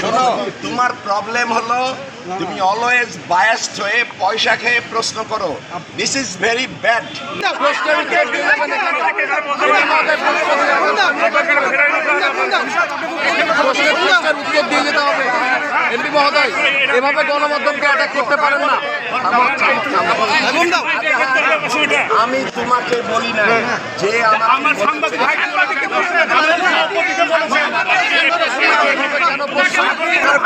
শোনো তোমার প্রবলেম হলো তুমি অলওয়েজ বায়াসড হয়ে পয়সা খেয়ে প্রশ্ন করো দিস ইজ ভেরি ব্যাড প্রশ্নের উত্তর দিয়ে যেতে হবে এমপি মহোদয় এভাবে গণমাধ্যমকে অ্যাটাক করতে পারেন না আমি তোমাকে বলি না যে আমার সাংবাদিক না না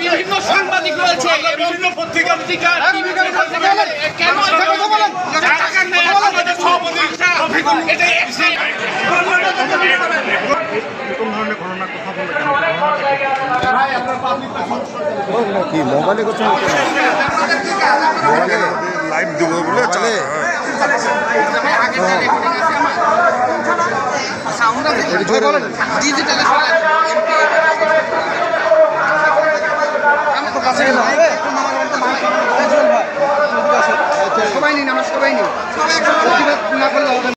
বিভিন্ন সাংবাদিক রয়েছে বিভিন্ন পত্রিকা পত্রিকা এটা আমাদের সভাপতি এটা কি মোবাইলে করছেন মোবাইলে লাইভ দেবো বলে মোবাইলে ডিজিটাল সবাই নিন আমরা সবাই নিন প্রতিবাদ না করলে হবে না।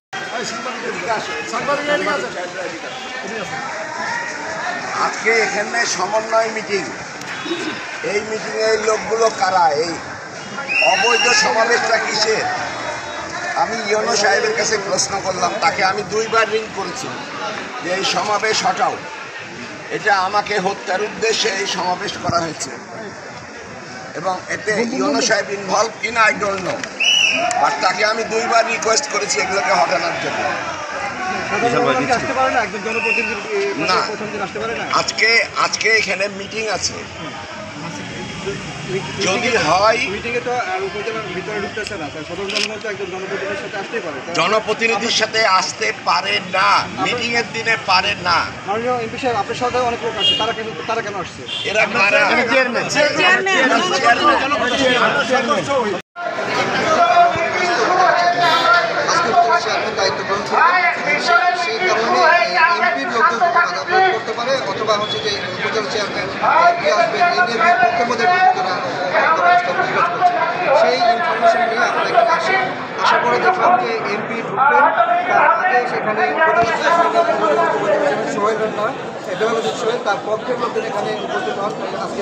আজকে এখানে সমন্বয় মিটিং। এই মিটিংয়ে এই লোকগুলো কারা? এই অবৈধ সমাবেশটা কিসের? আমি ইয়নো সাহেবের কাছে প্রশ্ন করলাম, তাকে আমি দুইবার রিং করেছি যে এই সমাবেশ হটাও। এটা আমাকে হত্যার উদ্দেশ্যে এই সমাবেশ করা হয়েছে। এবং এতে ইয়নো সাহেব ইনভলভ কিনা আই ডোন্ট নো আর তাকে আমি দুইবার রিকোয়েস্ট করেছি এগুলোকে হটানোর জন্য। আজকে আজকে এখানে মিটিং আছে। যদি হয় মিটিংয়ে তো ভিতরে ঢুকতেছে না। তাই সদর জনগণ তো একজন জনপ্রতিনিধির সাথে আসতেই পারে। জনপ্রতিনিধির সাথে আসতে পারে না। মিটিং এর দিনে পারে না। এমপি সাহেব আপনার সাথে অনেক লোক আসছে তারা কেন তারা কেন আসছে এরা কারা চেয়ারম্যান দায়িত্ব গ্রহণ করবেন সেই কারণে এমপির লোকজন আঘাত করতে পারে হচ্ছে যে উপজেলা চেয়ারম্যান এমপি আসবেন, এই নিয়ে মধ্যে তারা সেই ইনফরমেশন নিয়ে আমরা এখানে আসি আসার পরে দেখলাম যে এমপি ঢুকবেন তার আগে সেখানে উপজেলা চেয়ারম্যান সোহেল রান্না ডেভেলপমেন্ট সোহেল তার পক্ষের লোকজন এখানে উপস্থিত হন। আজকে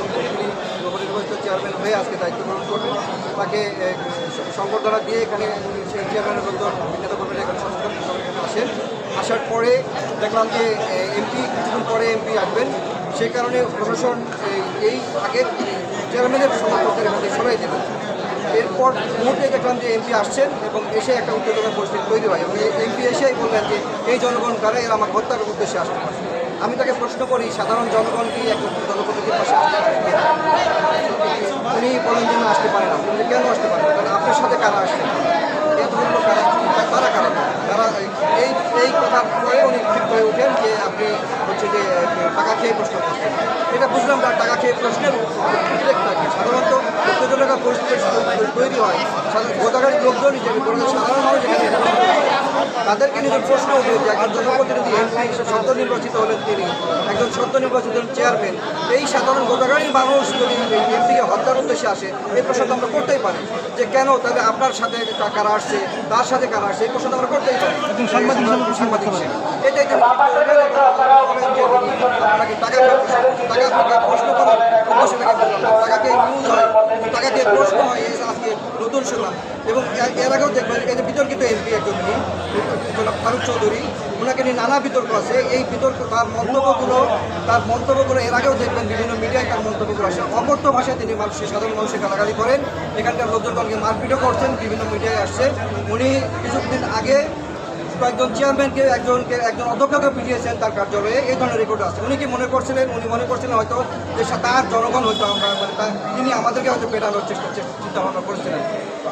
নবনির্বাচিত চেয়ারম্যান হয়ে আজকে দায়িত্ব গ্রহণ করবেন। তাকে সংবর্ধনা দিয়ে এখানে সেই চেয়ারম্যানের লোকজন কর্মীরা এখানে এখানে আসেন। আসার পরে দেখলাম যে এমপি কিছুদিন পরে এমপি আসবেন। সেই কারণে প্রশাসন এই- আগের চেয়ারম্যানের সমর্থকদের এখানে সরাই দেবেন এরপর মুহূর্তে দেখলাম যে এমপি আসছেন এবং এসে একটা উত্তেজনা পরিস্থিতি তৈরি হয় এবং এমপি এসেই বললেন যে, এই জনগণ কারা? এরা আমার হত্যার উদ্দেশ্যে আসছে। আমি তাকে প্রশ্ন করি, সাধারণ জনগণ কি একজন জনপ্রতিনিধির পাশে আসতে পারে? উনি বলেন যে আসতে পারে না। কেন আসতে পারে না? কারণ আপনার সাথে কারা আসছেন এত বলল কারা তারা কারা তারা এই এই কথার পরে উনি ঠিক হয়ে ওঠেন যে আপনি হচ্ছে যে টাকা খেয়ে প্রশ্ন করছেন এটা বুঝলাম না টাকা খেয়ে প্রশ্নের সাধারণত উত্তেজনকা পরিস্থিতি তৈরি হয়। সাধারণ গোদাগাড়ি লোকজন হিসেবে সাধারণ মানুষ এখানে তাদেরকে নিজের প্রশ্ন উঠে যে একজন জনপ্রতিনিধি এমপি সদ্য নির্বাচিত হলেন তিনি একজন সদ্য নির্বাচিত হলেন চেয়ারম্যান এই সাধারণ গোদাগাড়ির মানুষ যদি এমপিকে হত্যার উদ্দেশ্যে আসে এই প্রশ্ন তো আমরা করতেই পারি যে কেন তাহলে আপনার সাথে কারা আসছে তার সাথে কারা আসছে এই প্রশ্ন তো আমরা করতেই পারি। সাংবাদিক সাংবাদিক এটাই আপনাকে টাকা টাকা প্রশ্ন করার টাকাকে ইউজ হয়। টাকাকে প্রশ্ন হয় এই আজকে নতুন শুনলাম এবং এর- আগেও দেখবেন, এই যে বিতর্কিত এমপি একজন ফারুক চৌধুরী ওনাকে নিয়ে নানা বিতর্ক আছে। এই বিতর্ক, তার মন্তব্যগুলো তার মন্তব্যগুলো এর আগেও দেখবেন, বিভিন্ন মিডিয়ায় তার মন্তব্যগুলো আসে। অকথ্য ভাষায় তিনি মানুষের সাধারণ মানুষের গালাগালি করেন। এখানকার লোকজনকে মারপিটও করছেন, বিভিন্ন মিডিয়ায় আসছে। উনি কিছুদিন আগে কয়েকজন চেয়ারম্যানকে একজনকে, একজন অধ্যক্ষকে পিটিয়েছেন তার কার্যালয়ে, এই ধরনের রেকর্ড আছে উনি কি মনে করছিলেন? উনি মনে করছিলেন হয়তো যে তার জনগণ হয়তো আমরা মানে তার- তিনি আমাদেরকে হয়তো পেটানোর চেষ্টা চিন্তা ভাবনা করছিলেন।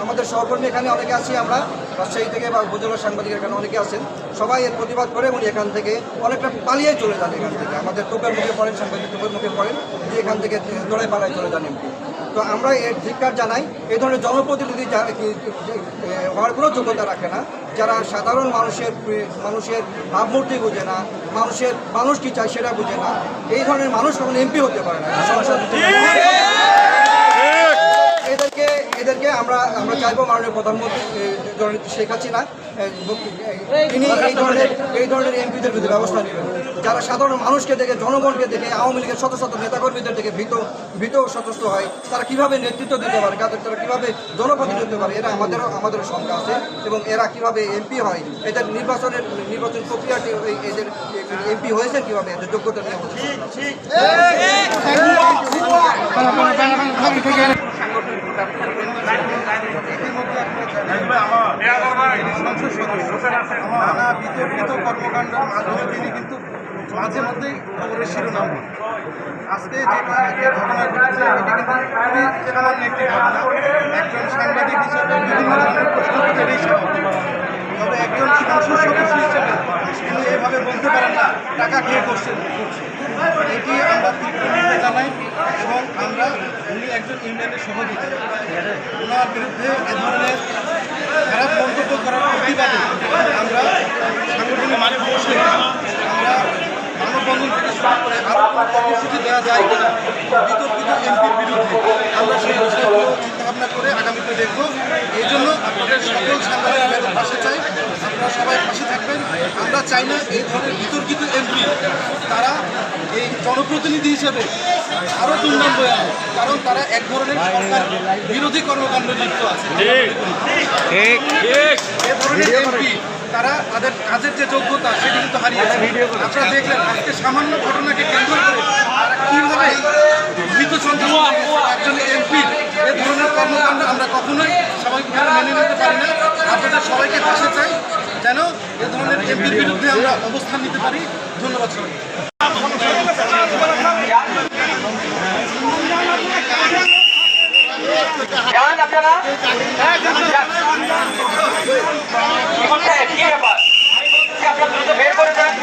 আমাদের সহকর্মী এখানে অনেকে আছি আমরা, রাজশাহী থেকে বা উপজেলার সাংবাদিক এখানে অনেকে আছেন। সবাই এর প্রতিবাদ করে উনি এখান থেকে অনেকটা পালিয়ে চলে যান এখান থেকে। আমাদের তোপের মুখে পড়েন, সাংবাদিক তোপের মুখে পড়েন যে এখান থেকে দৌড়ায় পালায় চলে যান এমপি। তো আমরা এর ধিক্কার জানাই, এই ধরনের জনপ্রতিনিধি হওয়ার কোনো যোগ্যতা রাখে না। যারা সাধারণ মানুষের মানুষের ভাবমূর্তি বুঝে না, মানুষের মানুষ কি চায় সেটা বুঝে না। এই ধরনের মানুষ কখনো এমপি হতে পারে না। সংসদ এদেরকে আমরা আমরা চাইব মাননীয় প্রধানমন্ত্রী জননেত্রী শেখ হাসিনা তিনি এই ধরনের এই ধরনের এমপিদের বিরুদ্ধে ব্যবস্থা নেবেন যারা সাধারণ মানুষকে দেখে জনগণকে দেখে আওয়ামী লীগের শত শত নেতাকর্মীদের দেখে ভীত ভীত ও সচেষ্ট হয় তারা কীভাবে নেতৃত্ব দিতে পারে তাদের তারা কীভাবে জনপ্রতিনিধি হতে পারে এরা আমাদেরও আমাদেরও শঙ্কা আছে এবং এরা কীভাবে এমপি হয় এদের নির্বাচনের নির্বাচন প্রক্রিয়াটি এই- এদের এমপি হয়েছেন কীভাবে এদের যোগ্যতা নিয়ে আমাদের। নানা বিতর্কিত কর্মকাণ্ডের মাধ্যমে তিনি কিন্তু মাঝে মধ্যেই খবরের শিরোনাম আজকে যে যে ঘটনা ঘটেছে এটি কিন্তু খুবই সামান্য একটি ঘটনা একজন সাংবাদিক হিসেবে বিভিন্ন ধরনের প্রশ্ন উত্তরেই স্বাভাবিক তবে একজন সংসদ সদস্য হিসেবে তিনি এভাবে বলতে পারেন না টাকা খেয়ে করছেন এটি আমরা তীব্র জানাই এবং আমরা উনি একজন ইউনিয়নের সভাপতি ওনার বিরুদ্ধে এ ধরনের খারাপ মন্তব্য করার প্রতিবাদে আমরা সাংগঠনিক মানে বসে আমরা মানববন্ধন থেকে শুরু করে আরও কর্মসূচি দেওয়া যায় কিনা, বিতর্কিত এমপির বিরুদ্ধে আমরা সেই বিষয়গুলো চিন্তাভাবনা করে আগামীতে দেখব। এই জন্য আপনাদের সকল সাংবাদিকদের পাশে চাই, আপনারা সবাই পাশে থাকবেন। আমরা চাই না এই ধরনের বিতর্কিত এমপি, তারা এই জনপ্রতিনিধি হিসেবে আরও দুর্নাম বয়ে আনে কারণ তারা এক ধরনের সরকার বিরোধী কর্মকাণ্ড লিপ্ত আছে। এ ধরনের এমপি তারা তাদের কাজের যে যোগ্যতা সেটি কিন্তু হারিয়েছে। আপনারা দেখলেন আজকে সামান্য ঘটনাকে কেন্দ্র করে তারা কীভাবে মৃত সন্ত্রাস একজন এমপি এ ধরনের কর্মকাণ্ড আমরা কখনোই স্বাভাবিকভাবে মেনে নিতে পারি না। আপনাদের সবাইকে পাশে চাই যেন এ ধরনের এমপির বিরুদ্ধে আমরা অবস্থান নিতে পারি। ধন্যবাদ সবাইকে। যান আপনারা? কি ব্যাপার? আপনার দ্রুত বের করে দেন।